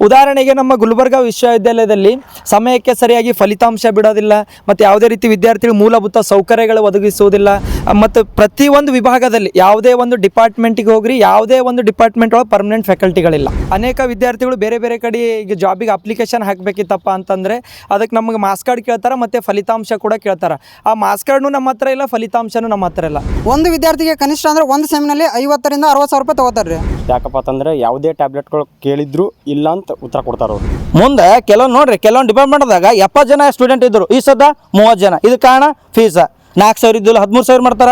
ಉದಾಹರಣೆಗೆ ನಮ್ಮ ಗುಲ್ಬರ್ಗ ವಿಶ್ವವಿದ್ಯಾಲಯದಲ್ಲಿ ಸಮಯಕ್ಕೆ ಸರಿಯಾಗಿ ಫಲಿತಾಂಶ ಬಿಡೋದಿಲ್ಲ ಮತ್ತು ಯಾವುದೇ ರೀತಿ ವಿದ್ಯಾರ್ಥಿಗಳು ಮೂಲಭೂತ ಸೌಕರ್ಯಗಳು ಒದಗಿಸುವುದಿಲ್ಲ. ಮತ್ತು ಪ್ರತಿಯೊಂದು ವಿಭಾಗದಲ್ಲಿ ಯಾವುದೇ ಒಂದು ಡಿಪಾರ್ಟ್ಮೆಂಟಿಗೆ ಹೋಗ್ರಿ ಯಾವುದೇ ಒಂದು ಡಿಪಾರ್ಟ್ಮೆಂಟ್ ಒಳಗೆ ಪರ್ಮನೆಂಟ್ ಫ್ಯಾಕಲ್ಟಿಗಳಿಲ್ಲ ಅನೇಕ ವಿದ್ಯಾರ್ಥಿಗಳು ಬೇರೆ ಬೇರೆ ಕಡೆ ಈಗ ಜಾಬಿಗೆ ಅಪ್ಲಿಕೇಶನ್ ಹಾಕಬೇಕಿತ್ತಪ್ಪ ಅಂತಂದರೆ ಅದಕ್ಕೆ ನಮಗೆ ಮಾಸ್ ಕಾರ್ಡ್ ಕೇಳ್ತಾರೆ ಮತ್ತು ಫಲಿತಾಂಶ ಕೂಡ ಕೇಳ್ತಾರೆ. ಆ ಮಾಸ್ ಕಾರ್ಡ್ನು ನಮ್ಮ ಹತ್ರ ಇಲ್ಲ ಫಲಿತಾಂಶನೂ ನಮ್ಮ ಹತ್ರ ಇಲ್ಲ. ಒಂದು ವಿದ್ಯಾರ್ಥಿಗೆ ಕನಿಷ್ಠ ಅಂದ್ರೆ ಒಂದು ಸೆಮ್ನಲ್ಲಿ ಐವತ್ತರಿಂದ ಅರವತ್ತು ಸಾವಿರ ರೂಪಾಯಿ ತಗೋತಾರೆ ರೀ ಯಾಕಪ್ಪ ಅಂತಂದರೆ ಯಾವುದೇ ಟ್ಯಾಬ್ಲೆಟ್ಗಳು ಕೇಳಿದ್ರು ಇಲ್ಲ ಅಂತ ಉತ್ತರ ಕೊಡ್ತಾರ ಅವ್ರು. ಮುಂದೆ ಕೆಲವೊಂದು ನೋಡ್ರಿ ಕೆಲವೊಂದು ಡಿಪಾರ್ಟ್ಮೆಂಟ್ದಾಗ ಎಪ್ಪತ್ತು ಜನ ಸ್ಟೂಡೆಂಟ್ ಇದ್ದರು ಈ ಸದ ಮೂವತ್ತು ಜನ. ಇದು ಕಾರಣ ಫೀಸ ನಾಲ್ಕು ಸಾವಿರ ಇದ್ದಿಲ್ಲ ಹದಿಮೂರು ಸಾವಿರ ಮಾಡ್ತಾರ.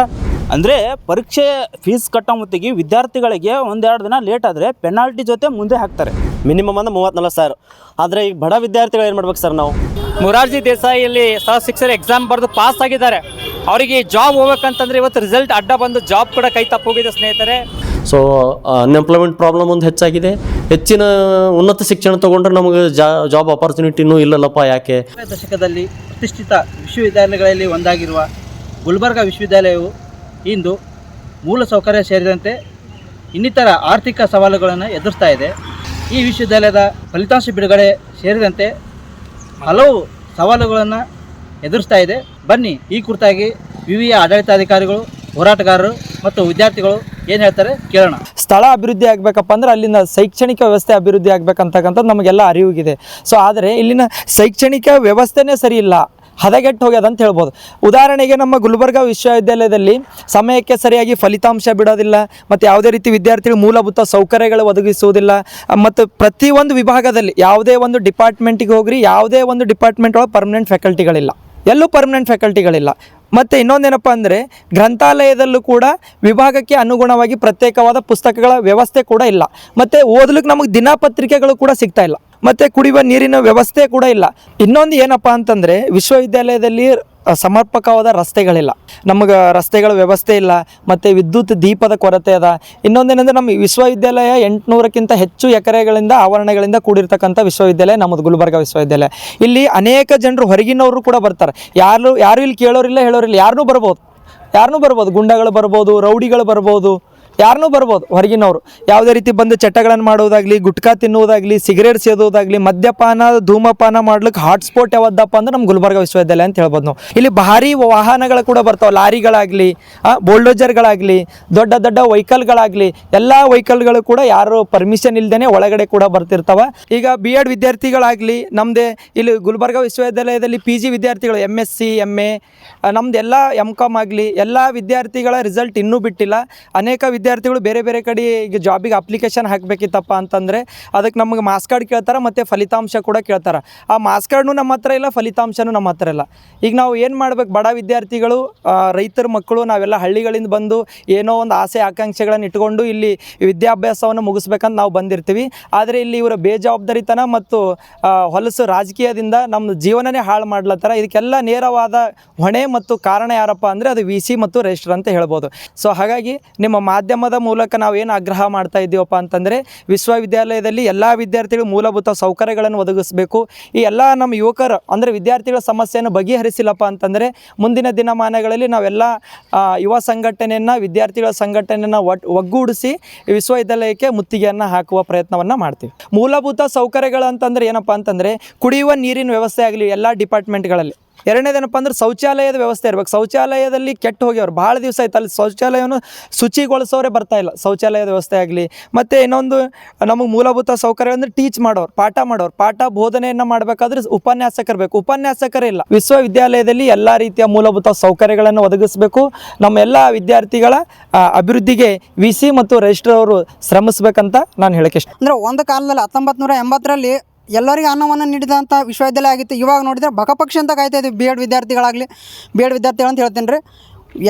ಅಂದರೆ ಪರೀಕ್ಷೆ ಫೀಸ್ ಕಟ್ಟೋ ಹೊತ್ತಿಗೆ ವಿದ್ಯಾರ್ಥಿಗಳಿಗೆ ಒಂದೆರಡು ದಿನ ಲೇಟ್ ಆದ್ರೆ ಪೆನಾಲ್ಟಿ ಜೊತೆ ಮುಂದೆ ಹಾಕ್ತಾರೆ. ಮಿನಿಮಮ್ ಅಂದ್ರೆ ಮೂವತ್ನಾಲ್ಕು ನಲ್ವತ್ತು ಸಾವಿರ. ಆದರೆ ಈಗ ಬಡ ವಿದ್ಯಾರ್ಥಿಗಳು ಏನು ಮಾಡ್ಬೇಕು ಸರ್ ನಾವು? ಮೊರಾರ್ಜಿ ದೇಸಾಯಿಯಲ್ಲಿ ಸಹ ಶಿಕ್ಷಕರು ಎಕ್ಸಾಮ್ ಬರೆದು ಪಾಸ್ ಆಗಿದ್ದಾರೆ. ಅವರಿಗೆ ಜಾಬ್ ಹೋಗ್ಬೇಕಂತಂದ್ರೆ ಇವತ್ತು ರಿಸಲ್ಟ್ ಅಡ್ಡ ಬಂದು ಜಾಬ್ ಕೂಡ ಕೈ ತಪ್ಪೋಗಿದೆ ಸ್ನೇಹಿತರೆ. ಸೊ ಅನ್ಎಂಪ್ಲಾಯ್ಮೆಂಟ್ ಪ್ರಾಬ್ಲಮ್ ಒಂದು ಹೆಚ್ಚಾಗಿದೆ. ಹೆಚ್ಚಿನ ಉನ್ನತ ಶಿಕ್ಷಣ ತಗೊಂಡ್ರೆ ನಮಗೆ ಜಾಬ್ ಆಪರ್ಚುನಿಟಿನೂ ಇಲ್ಲಲ್ಲಪ್ಪ ಯಾಕೆ? ದಶಕದಲ್ಲಿ ಪ್ರತಿಷ್ಠಿತ ವಿಶ್ವವಿದ್ಯಾಲಯಗಳಲ್ಲಿ ಒಂದಾಗಿರುವ ಗುಲ್ಬರ್ಗ ವಿಶ್ವವಿದ್ಯಾಲಯವು ಇಂದು ಮೂಲಸೌಕರ್ಯ ಸೇರಿದಂತೆ ಇನ್ನಿತರ ಆರ್ಥಿಕ ಸವಾಲುಗಳನ್ನು ಎದುರಿಸ್ತಾ ಇದೆ. ಈ ವಿಶ್ವವಿದ್ಯಾಲಯದ ಫಲಿತಾಂಶ ಬಿಡುಗಡೆ ಸೇರಿದಂತೆ ಹಲವು ಸವಾಲುಗಳನ್ನು ಎದುರಿಸ್ತಾ ಇದೆ. ಬನ್ನಿ ಈ ಕುರಿತಾಗಿ ವಿವಿಯ ಆಡಳಿತಾಧಿಕಾರಿಗಳು ಹೋರಾಟಗಾರರು ಮತ್ತು ವಿದ್ಯಾರ್ಥಿಗಳು ಏನು ಹೇಳ್ತಾರೆ? ಕೇಳೋಣ. ಸ್ಥಳ ಅಭಿವೃದ್ಧಿ ಆಗಬೇಕಪ್ಪ ಅಂದ್ರೆ ಅಲ್ಲಿನ ಶೈಕ್ಷಣಿಕ ವ್ಯವಸ್ಥೆ ಅಭಿವೃದ್ಧಿ ಆಗ್ಬೇಕಂತಕ್ಕಂಥದ್ದು ನಮಗೆಲ್ಲ ಅರಿವಿಗಿದೆ. ಸೊ ಆದರೆ ಇಲ್ಲಿನ ಶೈಕ್ಷಣಿಕ ವ್ಯವಸ್ಥೆನೇ ಸರಿ ಇಲ್ಲ. ಹದಗೆಟ್ಟು ಹೋಗ್ಯದ ಅಂತ ಹೇಳ್ಬೋದು. ಉದಾಹರಣೆಗೆ ನಮ್ಮ ಗುಲ್ಬರ್ಗ ವಿಶ್ವವಿದ್ಯಾಲಯದಲ್ಲಿ ಸಮಯಕ್ಕೆ ಸರಿಯಾಗಿ ಫಲಿತಾಂಶ ಬಿಡೋದಿಲ್ಲ ಮತ್ತು ಯಾವುದೇ ರೀತಿ ವಿದ್ಯಾರ್ಥಿಗಳು ಮೂಲಭೂತ ಸೌಕರ್ಯಗಳು ಒದಗಿಸುವುದಿಲ್ಲ. ಮತ್ತು ಪ್ರತಿಯೊಂದು ವಿಭಾಗದಲ್ಲಿ ಯಾವುದೇ ಒಂದು ಡಿಪಾರ್ಟ್ಮೆಂಟಿಗೆ ಹೋಗ್ರಿ, ಯಾವುದೇ ಒಂದು ಡಿಪಾರ್ಟ್ಮೆಂಟ್ ಒಳಗೆ ಪರ್ಮನೆಂಟ್ ಫ್ಯಾಕಲ್ಟಿಗಳಿಲ್ಲ ಎಲ್ಲೂ ಪರ್ಮನೆಂಟ್ ಫ್ಯಾಕಲ್ಟಿಗಳಿಲ್ಲ ಮತ್ತು ಇನ್ನೊಂದೇನಪ್ಪ ಅಂದರೆ ಗ್ರಂಥಾಲಯದಲ್ಲೂ ಕೂಡ ವಿಭಾಗಕ್ಕೆ ಅನುಗುಣವಾಗಿ ಪ್ರತ್ಯೇಕವಾದ ಪುಸ್ತಕಗಳ ವ್ಯವಸ್ಥೆ ಕೂಡ ಇಲ್ಲ. ಮತ್ತು ಓದಲಿಕ್ಕೆ ನಮಗೆ ದಿನಪತ್ರಿಕೆಗಳು ಕೂಡ ಸಿಗ್ತಾ ಇಲ್ಲ. ಮತ್ತು ಕುಡಿಯುವ ನೀರಿನ ವ್ಯವಸ್ಥೆ ಕೂಡ ಇಲ್ಲ. ಇನ್ನೊಂದು ಏನಪ್ಪ ಅಂತಂದರೆ ವಿಶ್ವವಿದ್ಯಾಲಯದಲ್ಲಿ ಸಮರ್ಪಕವಾದ ರಸ್ತೆಗಳಿಲ್ಲ. ನಮಗೆ ರಸ್ತೆಗಳ ವ್ಯವಸ್ಥೆ ಇಲ್ಲ, ಮತ್ತು ವಿದ್ಯುತ್ ದೀಪದ ಕೊರತೆ ಅದ. ಇನ್ನೊಂದೇನೆಂದರೆ ನಮ್ಮ ವಿಶ್ವವಿದ್ಯಾಲಯ ಎಂಟುನೂರಕ್ಕಿಂತ ಹೆಚ್ಚು ಎಕರೆಗಳಿಂದ ಆವರಣಗಳಿಂದ ಕೂಡಿರ್ತಕ್ಕಂಥ ವಿಶ್ವವಿದ್ಯಾಲಯ, ನಮ್ಮದು ಗುಲ್ಬರ್ಗ ವಿಶ್ವವಿದ್ಯಾಲಯ. ಇಲ್ಲಿ ಅನೇಕ ಜನರು ಹೊರಗಿನವರು ಕೂಡ ಬರ್ತಾರೆ. ಯಾರು ಯಾರು ಇಲ್ಲಿ ಕೇಳೋರಿಲ್ಲ, ಹೇಳೋರಿಲ್ಲ. ಯಾರನ್ನೂ ಬರ್ಬೋದು. ಯಾರನ್ನೂ ಬರ್ಬೋದು. ಗುಂಡಗಳು ಬರ್ಬೋದು, ರೌಡಿಗಳು ಬರ್ಬೋದು. ಯಾರನ್ನೂ ಬರ್ಬೋದು ಹೊರಗಿನವರು. ಯಾವುದೇ ರೀತಿ ಬಂದು ಚಟಗಳನ್ನು ಮಾಡೋದಾಗಲಿ, ಗುಟ್ಕಾ ತಿನ್ನುವುದಾಗಲಿ, ಸಿಗರೇಟ್ ಸೇದುವುದಾಗಲಿ ಮದ್ಯಪಾನ, ಧೂಮಪಾನ ಮಾಡ್ಲಿಕ್ಕೆ ಹಾಟ್ಸ್ಪಾಟ್ ಯಾವ್ದಪ್ಪ ಅಂದ್ರೆ ನಮ್ಮ ಗುಲ್ಬರ್ಗ ವಿಶ್ವವಿದ್ಯಾಲಯ ಅಂತ ಹೇಳ್ಬೋದು ನಾವು. ಇಲ್ಲಿ ಭಾರಿ ವಾಹನಗಳು ಕೂಡ ಬರ್ತಾವೆ. ಲಾರಿಗಳಾಗಲಿ ಬೋಲ್ಡೋಜರ್ಗಳಾಗಲಿ, ದೊಡ್ಡ ದೊಡ್ಡ ವೆಹಿಕಲ್ಗಳಾಗಲಿ, ಎಲ್ಲ ವೆಹಿಕಲ್ಗಳು ಕೂಡ ಯಾರು ಪರ್ಮಿಷನ್ ಇಲ್ದೇ ಒಳಗಡೆ ಕೂಡ ಬರ್ತಿರ್ತಾವೆ. ಈಗ ಬಿ ಎಡ್ ವಿದ್ಯಾರ್ಥಿಗಳಾಗಲಿ ನಮ್ಮದೇ ಇಲ್ಲಿ ಗುಲ್ಬರ್ಗ ವಿಶ್ವವಿದ್ಯಾಲಯದಲ್ಲಿ ಪಿ ಜಿ ವಿದ್ಯಾರ್ಥಿಗಳು M S C M A ನಮ್ದು ಎಲ್ಲ ಎಂ ಕಾಮ್ ಆಗಲಿ, ಎಲ್ಲ ವಿದ್ಯಾರ್ಥಿಗಳ ರಿಸಲ್ಟ್ ಇನ್ನೂ ಬಿಟ್ಟಿಲ್ಲ. ಅನೇಕ ವಿದ್ಯಾರ್ಥಿಗಳು ಬೇರೆ ಬೇರೆ ಕಡೆ ಈಗ ಜಾಬಿಗೆ ಅಪ್ಲಿಕೇಶನ್ ಹಾಕಬೇಕಿತ್ತಪ್ಪ ಅಂತಂದರೆ ಅದಕ್ಕೆ ನಮಗೆ ಮಾಸ್ ಕಾರ್ಡ್ ಕೇಳ್ತಾರೆ ಮತ್ತು ಫಲಿತಾಂಶ ಕೂಡ ಕೇಳ್ತಾರೆ. ಆ ಮಾಸ್ ಕಾರ್ಡ್ನು ನಮ್ಮ ಹತ್ರ ಇಲ್ಲ, ಫಲಿತಾಂಶನೂ ನಮ್ಮ ಹತ್ರ ಇಲ್ಲ. ಈಗ ನಾವು ಏನು ಮಾಡ್ಬೇಕು? ಬಡ ವಿದ್ಯಾರ್ಥಿಗಳು ರೈತರ, ಮಕ್ಕಳು ನಾವೆಲ್ಲ ಹಳ್ಳಿಗಳಿಂದ ಬಂದು ಏನೋ ಒಂದು ಆಸೆ, ಆಕಾಂಕ್ಷೆಗಳನ್ನು ಇಟ್ಕೊಂಡು ಇಲ್ಲಿ ವಿದ್ಯಾಭ್ಯಾಸವನ್ನು ಮುಗಿಸ್ಬೇಕಂತ ನಾವು ಬಂದಿರ್ತೀವಿ. ಆದರೆ ಇಲ್ಲಿ ಇವರ ಬೇಜವಾಬ್ದಾರಿತನ ಮತ್ತು ಹೊಲಸು ರಾಜಕೀಯದಿಂದ ನಮ್ಮ ಜೀವನನೇ ಹಾಳು ಮಾಡ್ಲತ್ತಾರ. ಇದಕ್ಕೆಲ್ಲ ನೇರವಾದ ಹೊಣೆ ಮತ್ತು ಕಾರಣ ಯಾರಪ್ಪ ಅಂದರೆ ಅದು ವಿ ಸಿ ಮತ್ತು ರಿಜಿಸ್ಟರ್ ಅಂತ ಹೇಳ್ಬೋದು. ಸೊ ಹಾಗಾಗಿ ನಿಮ್ಮ ಮಾಧ್ಯಮದ ಮೂಲಕ ನಾವು ಏನು ಆಗ್ರಹ ಮಾಡ್ತಾ ಇದ್ದೀವಪ್ಪ ಅಂತಂದರೆ ವಿಶ್ವವಿದ್ಯಾಲಯದಲ್ಲಿ ಎಲ್ಲ ವಿದ್ಯಾರ್ಥಿಗಳು ಮೂಲಭೂತ ಸೌಕರ್ಯಗಳನ್ನು ಒದಗಿಸಬೇಕು. ಈ ಎಲ್ಲ ನಮ್ಮ ಯುವಕರು ಅಂದರೆ ವಿದ್ಯಾರ್ಥಿಗಳ ಸಮಸ್ಯೆಯನ್ನು ಬಗೆಹರಿಸಿಲ್ಲಪ್ಪ ಅಂತಂದರೆ ಮುಂದಿನ ದಿನಮಾನಗಳಲ್ಲಿ ನಾವೆಲ್ಲ ಯುವ ಸಂಘಟನೆಯನ್ನು, ವಿದ್ಯಾರ್ಥಿಗಳ ಸಂಘಟನೆಯನ್ನು ಒಟ್, ಒಗ್ಗೂಡಿಸಿ ವಿಶ್ವವಿದ್ಯಾಲಯಕ್ಕೆ ಮುತ್ತಿಗೆಯನ್ನು ಹಾಕುವ ಪ್ರಯತ್ನವನ್ನು ಮಾಡ್ತೀವಿ. ಮೂಲಭೂತ ಸೌಕರ್ಯಗಳು ಅಂತಂದರೆ ಏನಪ್ಪ ಅಂತಂದರೆ ಕುಡಿಯುವ ನೀರಿನ ವ್ಯವಸ್ಥೆ ಆಗಲಿ ಎಲ್ಲ ಡಿಪಾರ್ಟ್ಮೆಂಟ್ಗಳಲ್ಲಿ. ಎರಡನೇದೇನಪ್ಪ ಅಂದ್ರೆ ಶೌಚಾಲಯದ ವ್ಯವಸ್ಥೆ ಇರ್ಬೇಕು. ಶೌಚಾಲಯದಲ್ಲಿ ಕೆಟ್ಟು ಹೋಗ್ಯವ್ರು. ಭಾಳ ದಿವಸ ಆಯ್ತು. ಅಲ್ಲಿ ಶೌಚಾಲಯವನ್ನು ಶುಚಿಗೊಳಿಸೋರೇ ಬರ್ತಾ ಇಲ್ಲ. ಶೌಚಾಲಯದ ವ್ಯವಸ್ಥೆ ಆಗಲಿ. ಮತ್ತು ಇನ್ನೊಂದು ನಮಗೆ ಮೂಲಭೂತ ಸೌಕರ್ಯ ಅಂದರೆ ಟೀಚ್ ಮಾಡೋರು, ಪಾಠ ಮಾಡೋರು. ಪಾಠ ಬೋಧನೆಯನ್ನು ಮಾಡಬೇಕಾದ್ರೆ ಉಪನ್ಯಾಸಕರು ಬೇಕು ಉಪನ್ಯಾಸಕರೇ ಇಲ್ಲ. ವಿಶ್ವವಿದ್ಯಾಲಯದಲ್ಲಿ ಎಲ್ಲ ರೀತಿಯ ಮೂಲಭೂತ ಸೌಕರ್ಯಗಳನ್ನು ಒದಗಿಸಬೇಕು. ನಮ್ಮ ಎಲ್ಲ ವಿದ್ಯಾರ್ಥಿಗಳ ಅಭಿವೃದ್ಧಿಗೆ ವಿ ಸಿ ಮತ್ತು ರಿಜಿಸ್ಟರ್ ಅವರು ಶ್ರಮಿಸಬೇಕಂತ ನಾನು ಹೇಳಕ್ಕೆ ಇಷ್ಟ ಅಂದರೆ ಒಂದು ಕಾಲದಲ್ಲಿ ಹತ್ತೊಂಬತ್ತು ನೂರ ಎಂಬತ್ತರಲ್ಲಿ ಎಲ್ಲರಿಗೂ ಅನ್ನವನ್ನು ನೀಡಿದಂಥ ವಿಶ್ವವಿದ್ಯಾಲಯ ಆಗಿತ್ತು. ಇವಾಗ ನೋಡಿದರೆ ಬಕಪಕ್ಷಿ ಅಂತ ಕಾಯ್ತಾ ಇದ್ದೀವಿ. ಬಿ ಎಡ್ ವಿದ್ಯಾರ್ಥಿಗಳಾಗಲಿ, ಬಿ ಎಡ್ ವಿದ್ಯಾರ್ಥಿಗಳು ಅಂತ ಹೇಳ್ತೀನಿ ರೀ.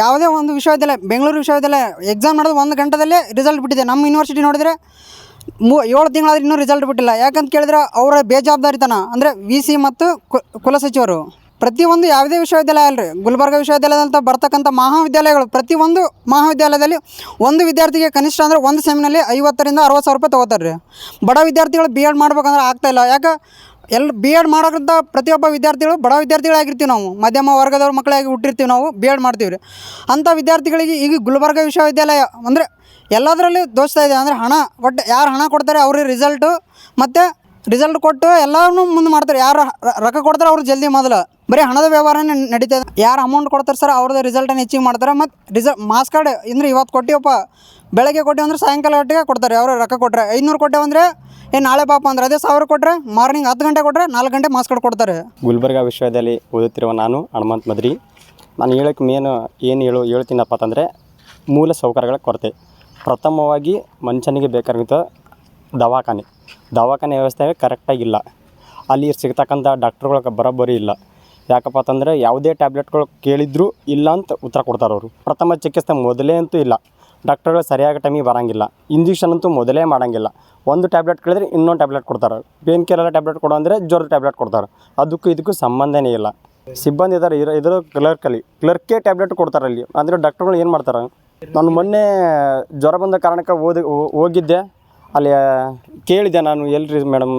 ಯಾವುದೇ ಒಂದು ವಿಶ್ವವಿದ್ಯಾಲಯ, ಬೆಂಗಳೂರು ವಿಶ್ವವಿದ್ಯಾಲಯ ಎಕ್ಸಾಮ್ ನಡೆದು ಒಂದು ಗಂಟೆದಲ್ಲೇ ರಿಸಲ್ಟ್ ಬಿಟ್ಟಿದೆ. ನಮ್ಮ ಯೂನಿವರ್ಸಿಟಿ ನೋಡಿದರೆ ಮೂ ಏಳು ತಿಂಗಳಾದ್ರೆ ಇನ್ನೂ ರಿಸಲ್ಟ್ ಬಿಟ್ಟಿಲ್ಲ. ಯಾಕಂತ ಕೇಳಿದ್ರೆ ಅವರ ಬೇಜವಾಬ್ದಾರಿತನ, ಅಂದರೆ ವಿ ಸಿ ಮತ್ತು ಕುಲಸಚಿವರು ಪ್ರತಿಯೊಂದು ಯಾವುದೇ ವಿಶ್ವವಿದ್ಯಾಲಯ ಅಲ್ರಿ, ಗುಲ್ಬರ್ಗ ವಿಶ್ವವಿದ್ಯಾಲಯದಂತ ಬರ್ತಕ್ಕಂಥ ಮಹಾವಿದ್ಯಾಲಯಗಳು, ಪ್ರತಿಯೊಂದು ಮಹಾವಿದ್ಯಾಲಯದಲ್ಲಿ ಒಂದು ವಿದ್ಯಾರ್ಥಿಗೆ ಕನಿಷ್ಠ ಅಂದರೆ ಒಂದು ಸೆಮಿನಲ್ಲಿ ಐವತ್ತರಿಂದ ಅರವತ್ತು ಸಾವಿರ ರೂಪಾಯಿ ತೊಗೋತಾರೆ ರೀ ಬಡ ವಿದ್ಯಾರ್ಥಿಗಳು ಬಿ ಎಡ್ ಮಾಡ್ಬೇಕಂದ್ರೆ ಆಗ್ತಾ ಇಲ್ಲ. ಯಾಕೆ? ಎಲ್ಲ ಬಿ ಎಡ್ ಮಾಡೋದ್ರಿಂದ ಪ್ರತಿಯೊಬ್ಬ ವಿದ್ಯಾರ್ಥಿಗಳು ಬಡ ವಿದ್ಯಾರ್ಥಿಗಳಾಗಿರ್ತೀವಿ ನಾವು. ಮಧ್ಯಮ ವರ್ಗದವ್ರ ಮಕ್ಕಳಾಗಿ ಹುಟ್ಟಿರ್ತೀವಿ ನಾವು ಬಿ ಎಡ್ ಮಾಡ್ತೀವಿ ರೀ ಅಂಥ ವಿದ್ಯಾರ್ಥಿಗಳಿಗೆ ಈಗ ಗುಲ್ಬರ್ಗ ವಿಶ್ವವಿದ್ಯಾಲಯ ಅಂದರೆ ಎಲ್ಲದರಲ್ಲಿ ದೋಸ್ತಾ ಇದೆ. ಅಂದರೆ ಹಣ, ಒಟ್ಟು ಯಾರು ಹಣ ಕೊಡ್ತಾರೆ ಅವ್ರಿಗೆ ರಿಸಲ್ಟು ಮತ್ತು ರಿಸಲ್ಟ್ ಕೊಟ್ಟು ಎಲ್ಲಾನು ಮುಂದೆ ಮಾಡ್ತಾರೆ. ಯಾರು ರೊಕ್ಕ ಕೊಡ್ತಾರೆ ಅವ್ರು ಜಲ್ದಿ ಮೊದಲು. ಬರೀ ಹಣದ ವ್ಯವಹಾರನೇ ನಡೀತದೆ ಯಾರು ಅಮೌಂಟ್ ಕೊಡ್ತಾರೆ ಸರ್, ಅವ್ರದ್ದು ರಿಸಲ್ಟನ್ನು ಹೆಚ್ಚಿಗೆ ಮಾಡ್ತಾರೆ. ಮತ್ತು ರಿಸಲ್ಟ್ ಮಾಸ್ ಕಾರ್ಡ್ ಅಂದ್ರೆ ಇವತ್ತು ಕೊಟ್ಟಿವಪ್ಪ ಬೆಳಗ್ಗೆ ಕೊಟ್ಟಿವಿ ಅಂದ್ರೆ ಸಾಯಂಕಾಲ ಒಟ್ಟಿಗೆ ಕೊಡ್ತಾರೆ. ಅವರು ರೊಕ್ಕ ಕೊಟ್ಟರೆ ಐನೂರು ಕೊಟ್ಟೆವಂದ್ರೆ ಏನು ನಾಳೆ ಪಾಪ ಅಂದ್ರೆ ಅದೇ ಸಾವಿರ ಕೊಟ್ಟರೆ ಮಾರ್ನಿಂಗ್ ಹತ್ತು ಗಂಟೆ ಕೊಟ್ಟರೆ ನಾಲ್ಕು ಗಂಟೆ ಮಾಸ್ ಕಾರ್ಡ್ ಕೊಡ್ತಾರೆ. ಗುಲ್ಬರ್ಗಾ ವಿಶ್ವವಿದ್ಯಾಲಯ ಓದುತ್ತಿರುವ ನಾನು, ಹನುಮಂತ್ ಮದ್ರಿ. ನಾನು ಹೇಳೋಕ್ಕೆ ಮೇನು ಏನು ಹೇಳು, ಹೇಳ್ತೀನಪ್ಪ ಅಂತಂದರೆ ಮೂಲ ಸೌಕರ್ಯಗಳ ಕೊರತೆ. ಪ್ರಥಮವಾಗಿ ಮನುಷ್ಯನಿಗೆ ಬೇಕಾಗಿದ್ದ ದವಾಖಾನೆ. ದವಾಖಾನೆ ವ್ಯವಸ್ಥೆ ಕರೆಕ್ಟಾಗಿಲ್ಲ ಅಲ್ಲಿ ಸಿಗ್ತಕ್ಕಂಥ ಡಾಕ್ಟ್ರುಗಳ ಬರೋಬ್ಬರಿ ಇಲ್ಲ. ಯಾಕಪ್ಪ ಅಂತಂದರೆ ಯಾವುದೇ ಟ್ಯಾಬ್ಲೆಟ್ಗಳು ಕೇಳಿದ್ರು ಇಲ್ಲ ಅಂತ ಉತ್ತರ ಕೊಡ್ತಾರೆ ಅವರು. ಪ್ರಥಮ ಚಿಕಿತ್ಸೆ ಮೊದಲೇ ಅಂತೂ ಇಲ್ಲ. ಡಾಕ್ಟರ್ಗಳು ಸರಿಯಾಗಿ ಟೈಮಿಗೆ ಬರೋಂಗಿಲ್ಲ. ಇಂಜೆಕ್ಷನ್ ಅಂತೂ ಮೊದಲೇ ಮಾಡೋಂಗಿಲ್ಲ. ಒಂದು ಟ್ಯಾಬ್ಲೆಟ್ ಕೇಳಿದ್ರೆ ಇನ್ನೊಂದು ಟ್ಯಾಬ್ಲೆಟ್ ಕೊಡ್ತಾರೆ. ಪೇನ್ ಕಿಲ್ಲರ್ ಟ್ಯಾಬ್ಲೆಟ್ ಕೊಡು ಅಂದರೆ ಜ್ವರ ಟ್ಯಾಬ್ಲೆಟ್ ಕೊಡ್ತಾರೆ. ಅದಕ್ಕೂ ಇದಕ್ಕೂ ಸಂಬಂಧನೇ ಇಲ್ಲ. ಸಿಬ್ಬಂದಿ ಇದ್ದಾರೆ ಇರೋ ಇದರ ಕ್ಲರ್ಕಲ್ಲಿ ಕ್ಲರ್ಕೇ ಟ್ಯಾಬ್ಲೆಟ್ ಕೊಡ್ತಾರೆ ಅಲ್ಲಿ. ಅಂದರೆ ಡಾಕ್ಟರ್ಗಳು ಏನು ಮಾಡ್ತಾರೆ? ನಾನು ಮೊನ್ನೆ ಜ್ವರ ಬಂದ ಕಾರಣಕ್ಕೆ ಓದಿ ಹೋಗಿದ್ದೆ. ಅಲ್ಲಿ ಕೇಳಿದೆ ನಾನು, ಎಲ್ರಿ ಮೇಡಮ್